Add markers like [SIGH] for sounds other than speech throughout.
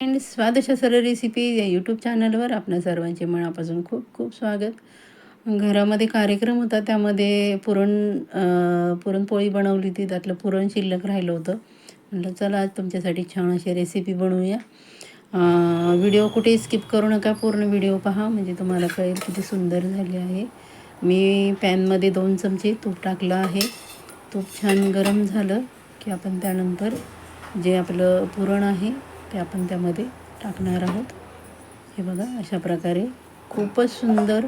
Friends स्वादशा सरळ recipe या YouTube चॅनलवर आपल्या सर्वांचे मनापासून खूप खूप स्वागत. घरामध्ये कार्यक्रम होता त्यामध्ये पुरण पुरणपोळी बनवली होती त्यातलं पुरण शिल्लक राहिलं होतं. म्हटलं चला आज तुमच्यासाठी छान अशी रेसिपी बनवूया. व्हिडिओ कुठे स्किप करू नका पूर्ण व्हिडिओ पहा म्हणजे तुम्हाला कळेल किती सुंदर झाली आहे. मी पॅनमध्ये दोन चमचे तूप टाकलं आहे. तूप छान गरम झालं की आपण त्यानंतर जे आपलं पुरण आहे ते आपण त्यामध्ये टाकणार आहोत. हे बघा अशा प्रकारे खूपच सुंदर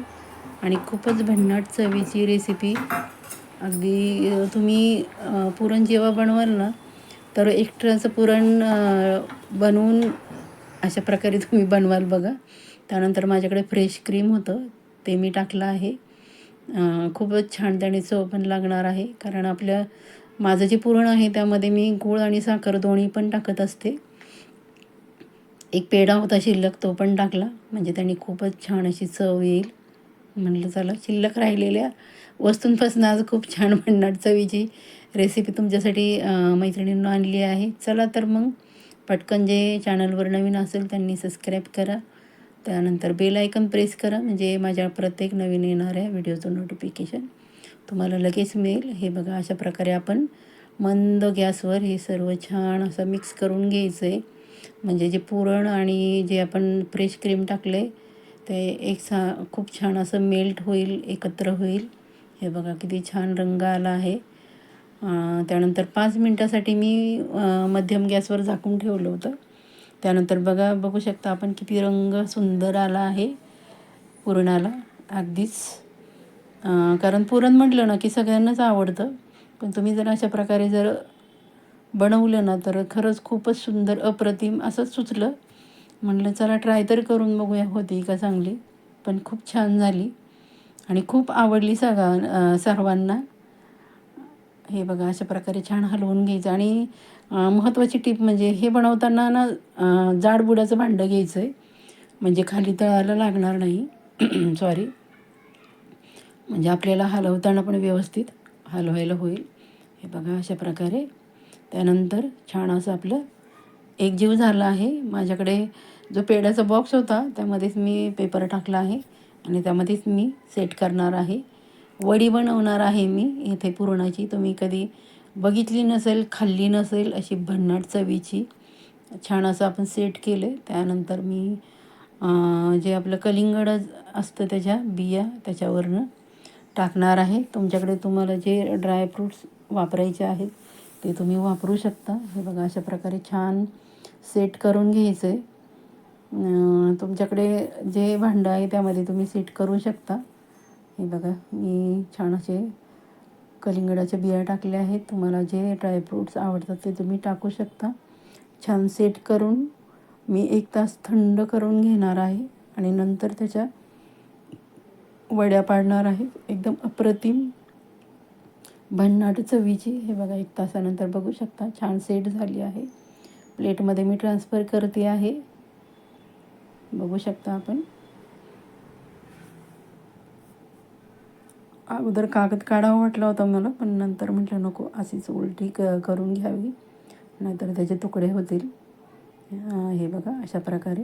आणि खूपच भन्नाट चवीची रेसिपी अगदी तुम्ही पुरण जेव्हा बनवाल ना तर एक्स्ट्राचं पुरण बनवून अशा प्रकारे तुम्ही बनवाल बघा. त्यानंतर माझ्याकडे फ्रेश क्रीम होतं ते मी टाकलं आहे. खूपच छान त्याने चव पण लागणार आहे. कारण आपल्या माझं जे पुरण आहे त्यामध्ये मी गूळ आणि साखर दोन्ही पण टाकत असते. एक पेढा होता शिल्लक तो पण टाकला. म्हणजे त्यांनी खूपच छान अशी चव येईल. म्हणलं चला शिल्लक राहिलेल्या वस्तूंपासून आज खूप छान भन्नाट चवीची रेसिपी तुमच्यासाठी अं, मैत्रिणींना आणली आहे. चला तर मग पटकन जे चॅनलवर नवीन असेल त्यांनी सबस्क्राईब करा. त्यानंतर बेल आयकन प्रेस करा. म्हणजे माझ्या प्रत्येक नवीन येणाऱ्या व्हिडिओचं नोटिफिकेशन तुम्हाला लगेच मिळेल. हे बघा अशा प्रकारे आपण मंद गॅसवर हे सर्व छान असं मिक्स करून घ्यायचं आहे म्हणजे जे पुरण आणि जे आपण फ्रेश क्रीम टाकले ते एक सा खूप छान असं मेल्ट होईल एकत्र होईल. हे बघा किती छान रंग आला आहे. त्यानंतर पाच मिनटासाठी मी मध्यम गॅसवर झाकून ठेवलं होतं. त्यानंतर बघा बघू शकता आपण किती रंग सुंदर आला आहे पुरणाला अगदीच. कारण पुरण म्हटलं ना की सगळ्यांनाच आवडतं. पण तुम्ही जर अशा प्रकारे जर बनवलं ना तर खरंच खूपच सुंदर अप्रतिम असंच सुचलं. म्हटलं चला ट्राय तर करून बघूया होती का चांगली. पण खूप छान झाली. आणि खूप आवडली सगळा सर्वांना. हे बघा अशा प्रकारे छान हलवून घ्यायचं. आणि महत्त्वाची टीप म्हणजे हे बनवताना ना जाडबुडाचं भांडं घ्यायचं आहे म्हणजे खाली तळायला लागणार नाही. [CLEARS THROAT] सॉरी म्हणजे आपल्याला हलवताना पण व्यवस्थित हलवायला होईल. हे बघा अशा प्रकारे. त्यानंतर छान असं आपलं एक जीव झाला आहे. माझ्याकडे जो पेड्याचा बॉक्स होता त्यामध्येच मी पेपर टाकला आहे आणि त्यामध्येच मी सेट करणार आहे. वडी बनवणार आहे मी इथे पुरणाची. तुम्ही कधी बघितली नसेल खाल्ली नसेल अशी भन्नाट चवीची. छान असं आपण सेट केले. त्यानंतर मी जे आपलं कलिंगड असतं त्याच्या बिया त्याच्यावरनं टाकणार आहे. तुमच्याकडे तुम्हाला जे ड्रायफ्रूट्स वापरायचे आहेत ते तुम्ही वापरू शकता. हे बघा अशा प्रकारे छान सेट करून घ्यायचं आहे तुमच्याकडे जे भांडं आहे त्यामध्ये तुम्ही सेट करू शकता. हे बघा मी छान असे कलिंगडाच्या बिया टाकल्या आहेत. तुम्हाला जे ड्रायफ्रूट्स आवडतात ते तुम्ही टाकू शकता. छान सेट करून मी एक तास थंड करून घेणार आहे आणि नंतर त्याच्या वड्या पाडणार आहे. एकदम अप्रतिम भन्नाट चवीची हे बघा एक तासानंतर बघू शकता. छान सेट झाली आहे. प्लेटमध्ये मी ट्रान्सफर करते आहे. बघू शकता आपण. अगोदर कागद काढावा वाटला होता मला पण नंतर म्हटलं नको अशीच उलटी क करून घ्यावी. नाहीतर त्याचे तुकडे होतील. हे बघा अशा प्रकारे.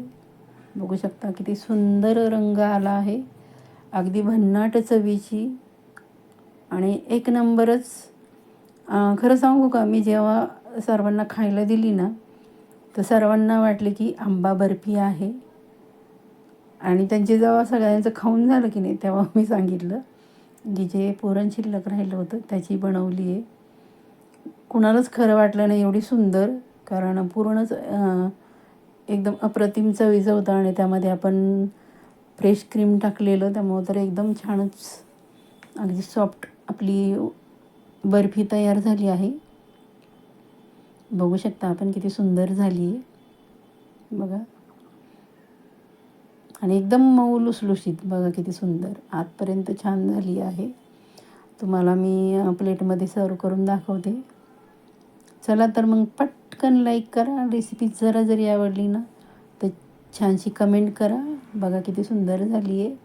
बघू शकता किती सुंदर रंग आला आहे. अगदी भन्नाट चवीची आणि एक नंबरच खरं सांगू का मी जेव्हा सर्वांना खायला दिली ना तर सर्वांना वाटले की आंबा बर्फी आहे. आणि त्यांचे जेव्हा सगळ्यांचं खाऊन झालं की नाही तेव्हा मी सांगितलं की जे पुरण शिल्लक राहिलं होतं त्याची बनवली आहे. कुणालाच खरं वाटलं नाही एवढी सुंदर कारण पूर्णच एकदम अप्रतिम चवीचं होतं आणि त्यामध्ये आपण फ्रेश क्रीम टाकलेलं त्यामुळं तर एकदम छानच अगदी सॉफ्ट आपली बर्फी तयार झाली आहे. बघू शकता आपण किती सुंदर झाली आहे. बघा. आणि एकदम मऊ लुसलुशीत. बघा किती सुंदर. आतपर्यंत छान झाली आहे. तुम्हाला मी प्लेटमध्ये सर्व करून दाखवते. चला तर मग पटकन लाईक करा. रेसिपी जरा जरी आवडली ना तर छानशी कमेंट करा. बघा किती सुंदर झाली आहे.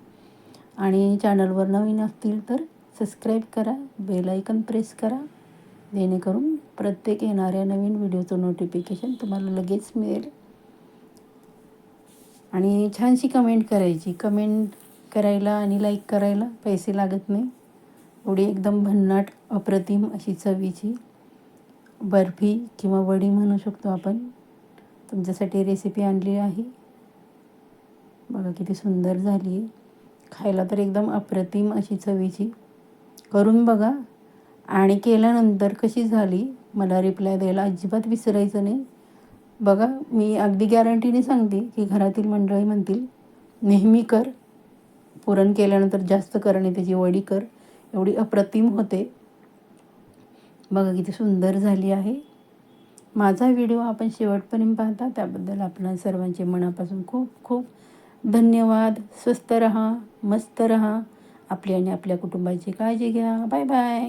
आणि चॅनलवर नवीन असतील तर सबस्क्राईब करा बेल आयकन प्रेस करा जेणेकरून प्रत्येक येणाऱ्या नवीन व्हिडिओचं नोटिफिकेशन तुम्हाला लगेच मिळेल. आणि छानशी कमेंट करायची. कमेंट करायला आणि लाईक करायला पैसे लागत नाही. एवढी एकदम भन्नाट अप्रतिम अशी चवीची बर्फी किंवा वडी म्हणू शकतो आपण. तुमच्यासाठी रेसिपी आणली आहे. बघा किती सुंदर झाली आहे. खायला तर एकदम अप्रतिम अशी चवीची करून बघा. आणि केल्यानंतर कशी झाली? मला रिप्लाय द्यायला अजिबात विसरायचं नाही. बघा मी अगदी गॅरंटीने सांगते की घरातील मंडळी म्हणतील नेहमी कर. पुरण केल्यानंतर जास्त कर आणि त्याची वडी कर. एवढी अप्रतिम होते. बघा किती सुंदर झाली आहे. माझा व्हिडिओ आपण शेवटपर्यंत पाहता त्याबद्दल आपणा सर्वांचे मनापासून खूप खूप धन्यवाद. स्वस्त रहा मस्त रहा. आपली आणि आपल्या कुटुंबाची काळजी घ्या. Bye bye.